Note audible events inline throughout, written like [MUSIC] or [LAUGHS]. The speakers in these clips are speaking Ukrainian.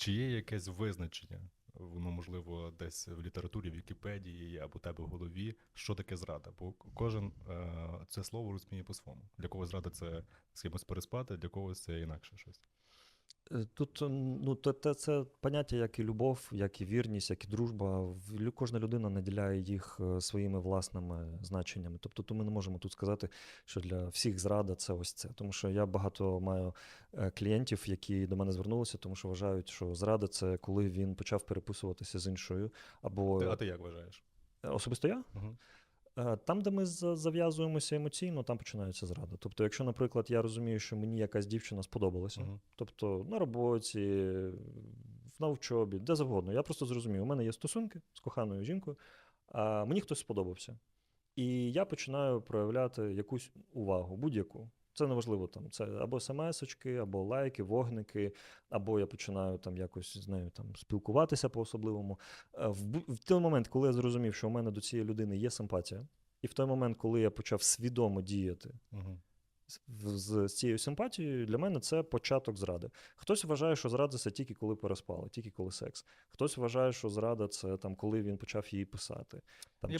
Чи є якесь визначення, воно можливо десь в літературі, в Вікіпедії або тебе в голові, що таке зрада? Бо кожен е, це слово розуміє по-своєму. Для когось зрада це з кимось переспати, для когось це інакше щось. Тут ну, те, це поняття, як і любов, як і вірність, як і дружба. Кожна людина наділяє їх е, своїми власними значеннями. Тобто, то ми не можемо тут сказати, що для всіх зрада це ось це. Тому що я багато маю е, клієнтів, які до мене звернулися, тому що вважають, що зрада це коли він почав переписуватися з іншою. Або а ти як вважаєш? Особисто я? Угу. Е, Там, де ми зав'язуємося емоційно, там починається зрада. Тобто, якщо, наприклад, я розумію, що мені якась дівчина сподобалася, Угу. тобто на роботі, на учобі, де завгодно, я просто зрозумів, у мене є стосунки з коханою жінкою, а мені хтось сподобався. І я починаю проявляти якусь увагу, будь-яку. Це неважливо там. Це або смс-очки, або лайки, вогники, або я починаю там якось з нею там спілкуватися по-особливому. Е, В, в той момент, коли я зрозумів, що у мене до цієї людини є симпатія, і в той момент, коли я почав свідомо діяти Угу. З, цією симпатією, для мене це початок зради. Хтось вважає, що зрада це тільки коли переспали, тільки коли секс. Хтось вважає, що зрада це там, коли він почав її писати. Там, Я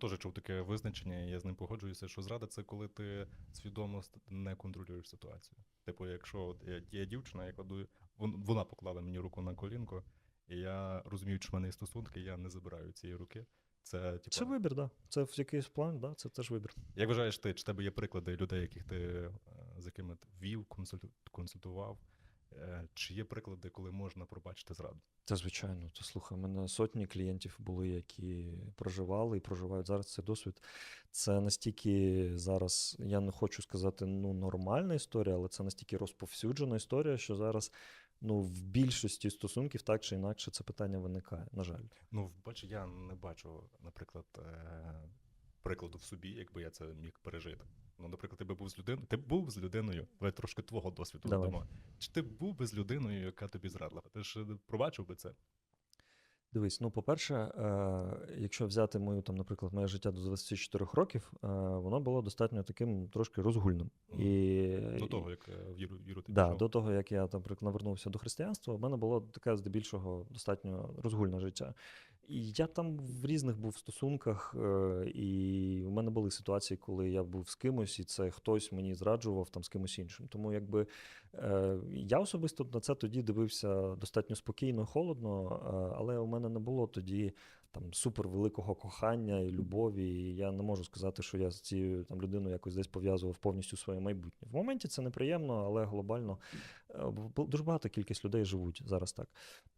теж чув таке визначення, і я з ним погоджуюся, що зрада це коли ти свідомо не контролюєш ситуацію. Типу, якщо є дівчина, я кладу, вон- вона поклала мені руку на колінко, і я розумію, що в мене є стосунки, я не забираю цієї руки. Це типу, Це вибір, да. Це в якийсь план, да, це теж вибір. Як вважаєш ти, чи в тебе є приклади людей, яких ти е, з якими ти вів, консульту- консультував? Е, Чи є приклади, коли можна пробачити зраду? Та звичайно, то слухай, у мене сотні клієнтів були, які проживали і проживають зараз цей досвід. Це настільки зараз, я не хочу сказати, ну, нормальна історія, але це настільки розповсюджена історія, що зараз ну, в більшості стосунків так чи інакше це питання виникає, на жаль. Ну, бачу, я не бачу, наприклад, е, прикладу в собі, якби я це міг пережити. Ну, наприклад, ти би був з людиною, ти був з людиною, давай трошки твого досвіду Давай. додамо. Чи ти був би з людиною, яка тобі зрадила? Ти ж пробачив би це? Дивись, ну, по-перше, е, якщо взяти мою, там, наприклад, моє життя до 24 років, е, воно було достатньо таким трошки розгульним. І, До того, як в віру, віру ти Да, пішов? до того, як я наприклад, навернувся до християнства, в мене було таке здебільшого достатньо розгульне життя. Я там в різних був стосунках, е, і в мене були ситуації, коли я був з кимось, і це хтось мені зраджував там з кимось іншим. Тому якби е, я особисто на це тоді дивився достатньо спокійно, холодно, е, але у мене не було тоді там супер великого кохання і любові. І я не можу сказати, що я з цією там людиною якось десь пов'язував повністю своє майбутнє. В моменті це неприємно, але глобально е, дуже багато кількість людей живуть зараз так.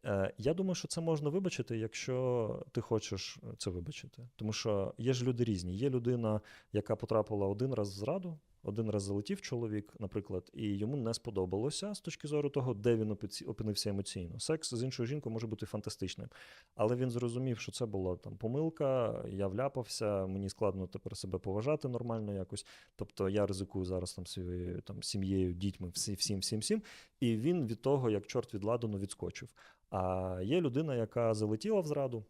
Е, Я думаю, що це можна вибачити, якщо ти хочеш це вибачити. Тому що є ж люди різні. Є людина, яка потрапила один раз в зраду. Один раз залетів чоловік, наприклад, і йому не сподобалося з точки зору того, де він опинився емоційно. Секс з іншою жінкою може бути фантастичним, але він зрозумів, що це була там помилка, я вляпався, мені складно тепер себе поважати нормально якось. Тобто я ризикую зараз там своєю там сім'єю, дітьми, всі, всім, всім, всім. І він від того, як чорт від ладану, відскочив. А є людина, яка залетіла в зраду.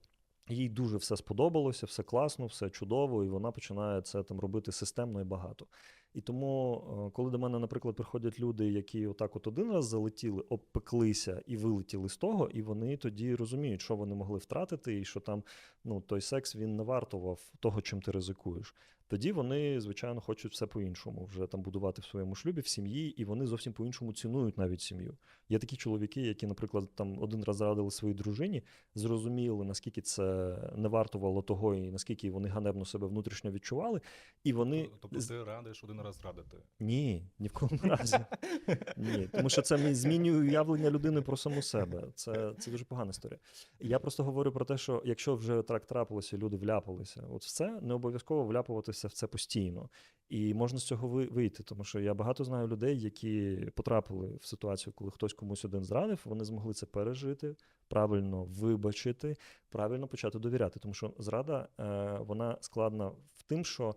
Їй дуже все сподобалося, все класно, все чудово, і вона починає це там робити системно і багато. І тому, е, коли до мене, наприклад, приходять люди, які отак от один раз залетіли, обпеклися і вилетіли з того, і вони тоді розуміють, що вони могли втратити, і що там ну, той секс він не вартував того, чим ти ризикуєш. Тоді вони, звичайно, хочуть все по-іншому вже там будувати в своєму шлюбі, в сім'ї, і вони зовсім по-іншому цінують навіть сім'ю. Є такі чоловіки, які, наприклад, там один раз зрадили своїй дружині, зрозуміли, наскільки це не вартувало того, і наскільки вони ганебно себе внутрішньо відчували. І вони Тобто ти радиш один раз радити. ні, ні в кому разі. Ні, тому що це мі- змінює уявлення людини про саму себе. Це, це дуже погана історія. Я просто говорю про те, що якщо вже так трапилося, люди вляпалися, от в це не обов'язково вляпуватися в це постійно. І можна з цього вийти, тому що я багато знаю людей, які потрапили в ситуацію, коли хтось комусь один зрадив, вони змогли це пережити, правильно вибачити, правильно почати довіряти. Тому що зрада е, вона складна в тим, що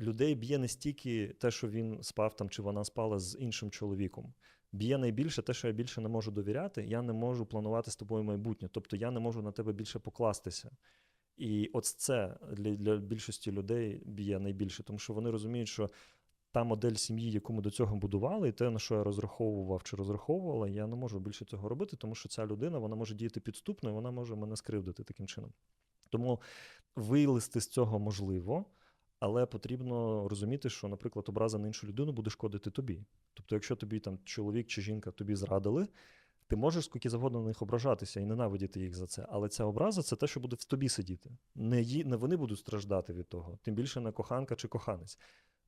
людей б'є не стільки те, що він спав там чи вона спала з іншим чоловіком. Б'є найбільше те, що я більше не можу довіряти, я не можу планувати з тобою майбутнє. Тобто я не можу на тебе більше покластися. І от це для, для більшості людей б'є найбільше, тому що вони розуміють, що та модель сім'ї, яку ми до цього будували, і те, на що я розраховував чи розраховувала, я не можу більше цього робити, тому що ця людина вона може діяти підступно, і вона може мене скривдити таким чином. Тому вилізти з цього можливо, але потрібно розуміти, що, наприклад, образа на іншу людину буде шкодити тобі. Тобто, якщо тобі там чоловік чи жінка тобі зрадили, ти можеш скільки завгодно на них ображатися і ненавидіти їх за це. Але ця образа це те, що буде в тобі сидіти. Не, ї, не вони будуть страждати від того, тим більше не коханка чи коханець.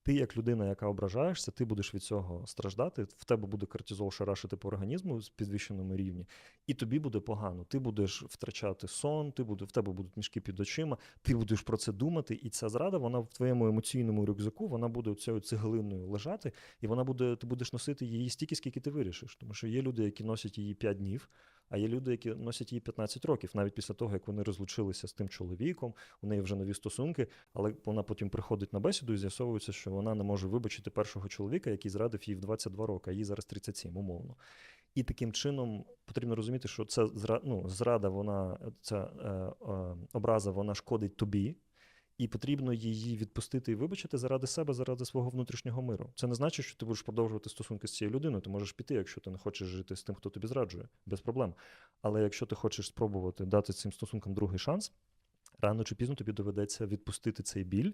Ти, як людина, яка ображаєшся, ти будеш від цього страждати. В тебе буде кортизол шарашити по організму з підвищеному рівні, і тобі буде погано. Ти будеш втрачати сон, ти буде, в тебе будуть мішки під очима, ти будеш про це думати. І ця зрада, вона в твоєму емоційному рюкзаку, вона буде цією цеглиною лежати, і вона буде, ти будеш носити її стільки, скільки ти вирішиш. Тому що є люди, які носять її 5 днів, а є люди, які носять її 15 років, навіть після того, як вони розлучилися з тим чоловіком, у неї вже нові стосунки, але вона потім приходить на бесіду і з'ясовується, що вона не може вибачити першого чоловіка, який зрадив їй в 22 роки, а їй зараз 37, умовно. І таким чином потрібно розуміти, що це ну, зрада, вона ця е, е, образа, вона шкодить тобі, і потрібно її відпустити і вибачити заради себе, заради свого внутрішнього миру. Це не значить, що ти будеш продовжувати стосунки з цією людиною. Ти можеш піти, якщо ти не хочеш жити з тим, хто тобі зраджує, без проблем. Але якщо ти хочеш спробувати дати цим стосункам другий шанс, рано чи пізно тобі доведеться відпустити цей біль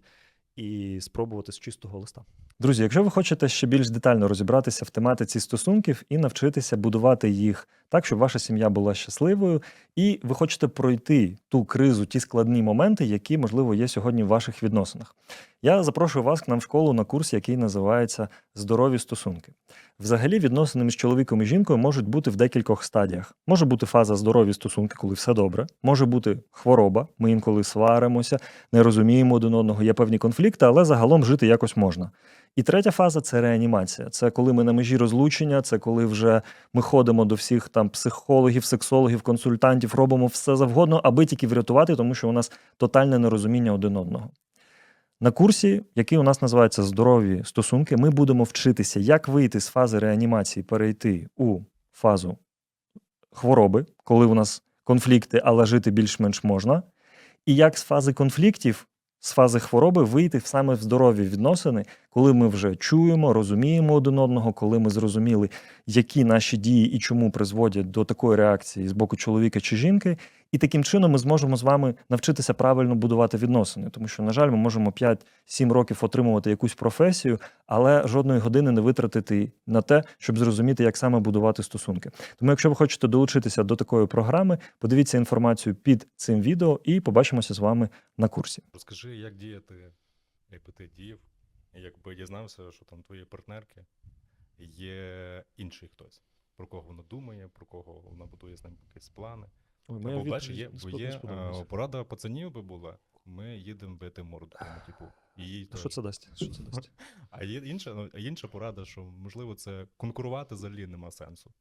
і спробувати з чистого листа. Друзі, якщо ви хочете ще більш детально розібратися в тематиці стосунків і навчитися будувати їх так, щоб ваша сім'я була щасливою, і ви хочете пройти ту кризу, ті складні моменти, які, можливо, є сьогодні в ваших відносинах. Я запрошую вас к нам в школу на курс, який називається Здорові стосунки. Взагалі, відносини між чоловіком і жінкою можуть бути в декількох стадіях. Може бути фаза здорові стосунки, коли все добре, може бути хвороба, ми інколи сваримося, не розуміємо один одного, є певні конфлікти, але загалом жити якось можна. І третя фаза це реанімація. Це коли ми на межі розлучення, це коли вже ми ходимо до всіх там психологів, сексологів, консультантів, робимо все завгодно, аби тільки врятувати, тому що у нас тотальне нерозуміння один одного. На курсі, який у нас називається Здорові стосунки, ми будемо вчитися, як вийти з фази реанімації, перейти у фазу хвороби, коли у нас конфлікти, але жити більш-менш можна, і як з фази конфліктів, з фази хвороби вийти саме в здорові відносини, коли ми вже чуємо, розуміємо один одного, коли ми зрозуміли, які наші дії і чому призводять до такої реакції з боку чоловіка чи жінки, і таким чином ми зможемо з вами навчитися правильно будувати відносини. Тому що, на жаль, ми можемо 5-7 років отримувати якусь професію, але жодної години не витратити на те, щоб зрозуміти, як саме будувати стосунки. Тому, якщо ви хочете долучитися до такої програми, подивіться інформацію під цим відео і побачимося з вами на курсі. Розкажи, як діяти, якби ти діяв, якби дізнався, що там твої партнерки є інший хтось, про кого вона думає, про кого вона будує з ним якісь плани. Ой, Бо бачиш, є, бо є е, порада пацанів би була, ми їдемо бити морду тому типу. І А. Що це дасть? [LAUGHS] Що це дасть? А є інша, ну, інша порада, що можливо це конкурувати взагалі нема сенсу.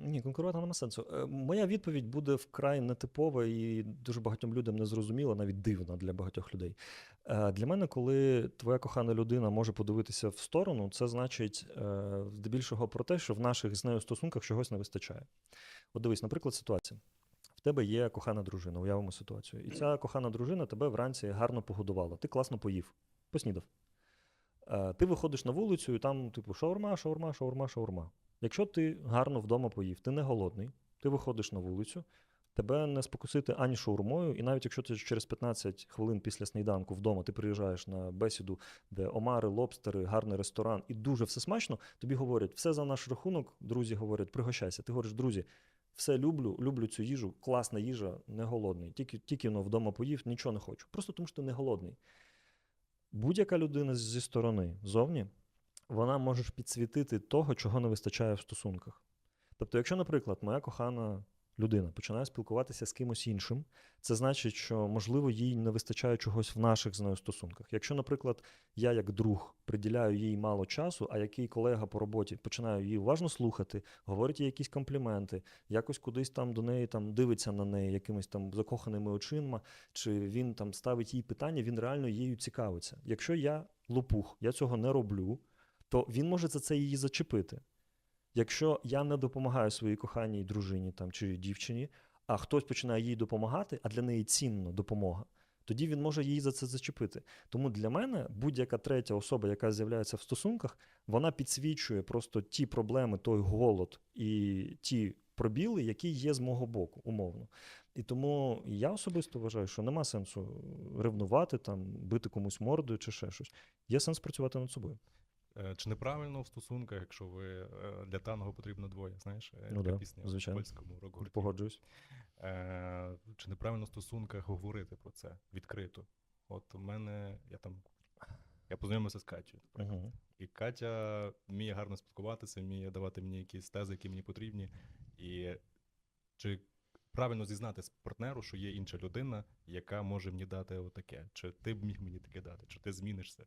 Ні, конкурувати нема сенсу. Е, Моя відповідь буде вкрай нетипова і дуже багатьом людям незрозуміла, навіть дивна для багатьох людей. Е, Для мене, коли твоя кохана людина може подивитися в сторону, це значить е, здебільшого про те, що в наших з нею стосунках чогось не вистачає. От дивись, наприклад, ситуація. В тебе є кохана дружина, уявимо ситуацію. І ця кохана дружина тебе вранці гарно погодувала. Ти класно поїв, поснідав. Е, Ти виходиш на вулицю, і там, типу, шаурма, шаурма, шаурма, шаурма. Якщо ти гарно вдома поїв, ти не голодний, ти виходиш на вулицю, тебе не спокусити ані шаурмою, і навіть якщо ти через 15 хвилин після сніданку вдома ти приїжджаєш на бесіду, де омари, лобстери, гарний ресторан, і дуже все смачно, тобі говорять, все за наш рахунок, друзі говорять, пригощайся. Ти говориш, друзі, все люблю, люблю цю їжу, класна їжа, не голодний. Тільки, тільки ну, вдома поїв, нічого не хочу. Просто тому, що ти не голодний. Будь-яка людина зі сторони зовні, вона може підсвітити того, чого не вистачає в стосунках. Тобто, якщо, наприклад, моя кохана людина починає спілкуватися з кимось іншим, це значить, що, можливо, їй не вистачає чогось в наших з нею стосунках. Якщо, наприклад, я як друг приділяю їй мало часу, а який колега по роботі починає її уважно слухати, говорить їй якісь компліменти, якось кудись там до неї там дивиться на неї якимись там закоханими очима, чи він там ставить їй питання, він реально її цікавиться. Якщо я лопух, я цього не роблю, то він може за це її зачепити. Якщо я не допомагаю своїй коханій дружині там, чи дівчині, а хтось починає їй допомагати, а для неї цінна допомога, тоді він може її за це зачепити. Тому для мене будь-яка третя особа, яка з'являється в стосунках, вона підсвічує просто ті проблеми, той голод і ті пробіли, які є з мого боку, умовно. І тому я особисто вважаю, що нема сенсу ревнувати, там, бити комусь мордою чи ще щось. Є сенс працювати над собою. Е, Чи неправильно в стосунках, якщо ви е, для танго потрібно двоє, знаєш, е, Ну да, пісня звичайно. в польському рок-гурті. Погоджуюсь. Чи неправильно в стосунках говорити про це відкрито? От у мене, я там, я познайомився з Катєю, наприклад. Угу. І Катя вміє гарно спілкуватися, вміє давати мені якісь тези, які мені потрібні. І чи правильно зізнатись партнеру, що є інша людина, яка може мені дати отаке? Чи ти б міг мені таке дати? Чи ти змінишся?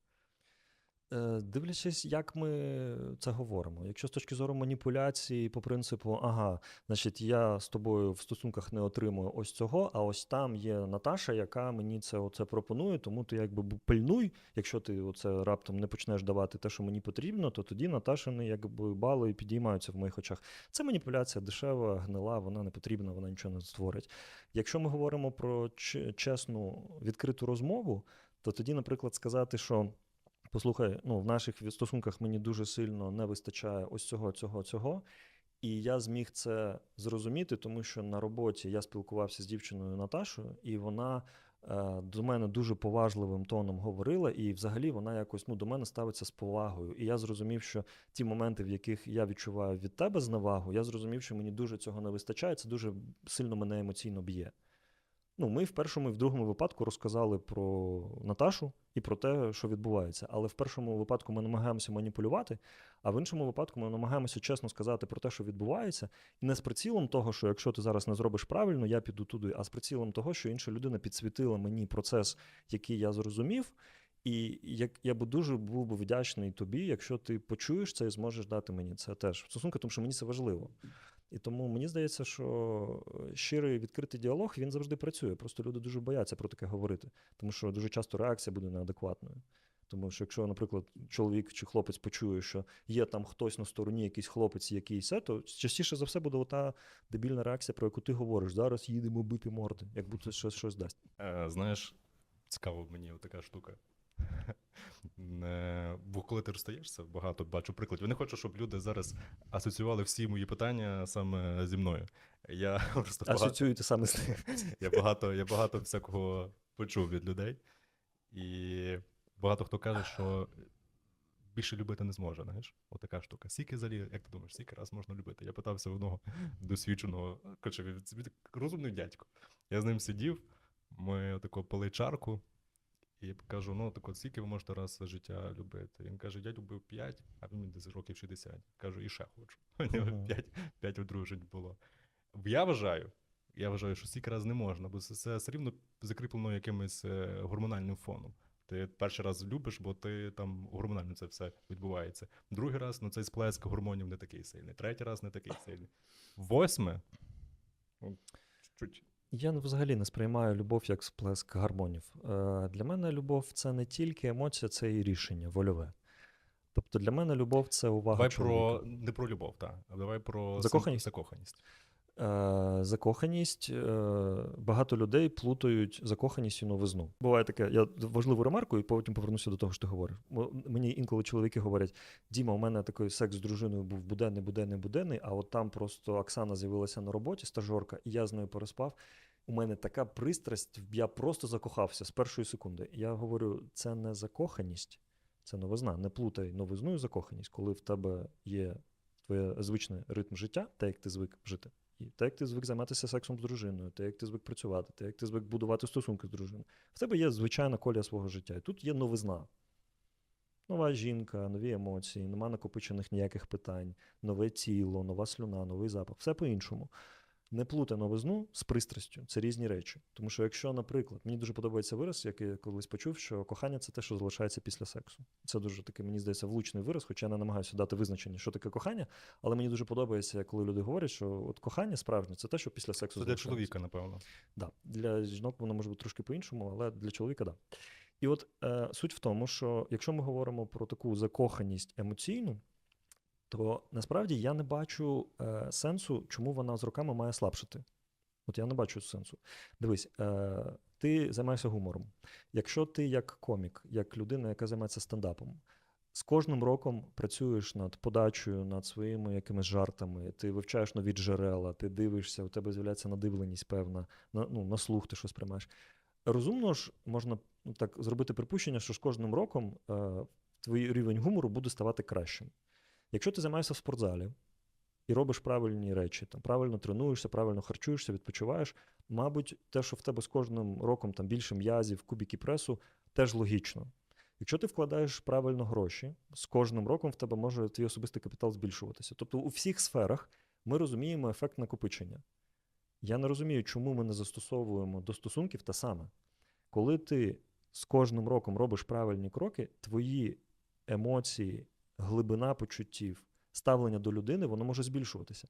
Е, Дивлячись, як ми це говоримо. Якщо з точки зору маніпуляції, по принципу, ага, значить, я з тобою в стосунках не отримую ось цього, а ось там є Наташа, яка мені це оце пропонує, тому ти якби пильнуй, якщо ти оце раптом не почнеш давати те, що мені потрібно, то тоді Наташини якби бали підіймаються в моїх очах. Це маніпуляція дешева, гнила, вона не потрібна, вона нічого не створить. Якщо ми говоримо про чесну відкриту розмову, то тоді, наприклад, сказати, що. Послухай, ну в наших стосунках мені дуже сильно не вистачає ось цього, цього, цього. І я зміг це зрозуміти, тому що на роботі я спілкувався з дівчиною Наташою, і вона е, до мене дуже поважливим тоном говорила, і взагалі вона якось ну, до мене ставиться з повагою. І я зрозумів, що ті моменти, в яких я відчуваю від тебе зневагу, я зрозумів, що мені дуже цього не вистачає. Це дуже сильно мене емоційно б'є. Ну, ми в першому і в другому випадку розказали про Наташу і про те, що відбувається. Але в першому випадку ми намагаємося маніпулювати, а в іншому випадку ми намагаємося чесно сказати про те, що відбувається, і не з прицілом того, що якщо ти зараз не зробиш правильно, я піду туди, а з прицілом того, що інша людина підсвітила мені процес, який я зрозумів. І як я би дуже був би вдячний тобі, якщо ти почуєш це і зможеш дати мені це теж в стосунку, тому що мені це важливо. І тому мені здається, що е, щирий відкритий діалог він завжди працює. Просто люди дуже бояться про таке говорити, тому що дуже часто реакція буде неадекватною. Тому що якщо, наприклад, чоловік чи хлопець почує, що є там хтось на стороні, якийсь хлопець, який все, то частіше за все буде ота дебільна реакція, про яку ти говориш. Зараз їдемо бити морди, як будто щось щось дасть. Е, знаєш, цікаво мені така штука. Бо коли ти розстаєшся, багато бачу прикладів. Я не хочу, щоб люди зараз асоціювали всі мої питання саме зі мною. Я [LAUGHS] просто багато, саме з ним. я багато, я багато всякого почув від людей. І багато хто каже, що більше любити не зможе, знаєш? Отака штука. Скільки взагалі, як ти думаєш, скільки раз можна любити? Я питався в одного досвідченого, коротше, розумний дядько. Я з ним сидів, ми отако пили чарку, і я кажу: ну, так от скільки ви можете раз за життя любити? Він каже, я любив 5, а він десь років 60. Кажу, і ще хочу. У нього 5, 5 одружень було. Я вважаю, я вважаю, що стільки раз не можна, бо це, це все рівно закріплено якимось е, гормональним фоном. Ти перший раз любиш, бо ти там гормонально це все відбувається. Другий раз ну цей сплеск гормонів не такий сильний. Третій раз не такий сильний. Восьме. чуть. Я взагалі не сприймаю любов як сплеск гармонів. Е, Для мене любов це не тільки емоція, це і рішення вольове. Тобто для мене любов це увага. Давай чоловіка. про не про любов, так. А давай про Закоханість? закоханість. Е, закоханість. е, Багато людей плутають закоханість і новизну. Буває таке, я важливу ремарку, і потім повернуся до того, що ти говориш. Мені інколи чоловіки говорять: Діма, у мене такий секс з дружиною був буденний, буденний, буденний, а от там просто Оксана з'явилася на роботі, стажорка, і я з нею переспав. У мене така пристрасть, я просто закохався з першої секунди. Я говорю, це не закоханість, це новизна. Не плутай новизну і закоханість, коли в тебе є твоє звичний ритм життя, те, як ти звик жити. Те, як ти звик займатися сексом з дружиною, те, як ти звик працювати, те, як ти звик будувати стосунки з дружиною. В тебе є звичайна колія свого життя. І тут є новизна. Нова жінка, нові емоції, нема накопичених ніяких питань, нове тіло, нова слюна, новий запах. Все по-іншому. Не плутай новизну з пристрастю. Це різні речі. Тому що, якщо, наприклад, мені дуже подобається вираз, який я колись почув, що кохання це те, що залишається після сексу. Це дуже такий, мені здається, влучний вираз, хоча я не намагаюся дати визначення, що таке кохання, але мені дуже подобається, коли люди говорять, що от кохання справжнє це те, що після сексу Це для чоловіка, напевно. Да. Для жінок воно може бути трошки по-іншому, але для чоловіка так. Да. І от е, суть в тому, що якщо ми говоримо про таку закоханість емоційну, то насправді я не бачу е, сенсу, чому вона з роками має слабшати. От я не бачу сенсу. Дивись, е, ти займаєшся гумором. Якщо ти як комік, як людина, яка займається стендапом, з кожним роком працюєш над подачею, над своїми якимись жартами, ти вивчаєш нові джерела, ти дивишся, у тебе з'являється надивленість певна, на, ну, на слух ти щось приймаєш. Розумно ж, можна ну, так зробити припущення, що з кожним роком е, твій рівень гумору буде ставати кращим. Якщо ти займаєшся в спортзалі і робиш правильні речі, там, правильно тренуєшся, правильно харчуєшся, відпочиваєш, мабуть, те, що в тебе з кожним роком там більше м'язів, кубики пресу, теж логічно. Якщо ти вкладаєш правильно гроші, з кожним роком в тебе може твій особистий капітал збільшуватися. Тобто у всіх сферах ми розуміємо ефект накопичення. Я не розумію, чому ми не застосовуємо до стосунків те саме. Коли ти з кожним роком робиш правильні кроки, твої емоції, глибина почуттів, ставлення до людини, воно може збільшуватися.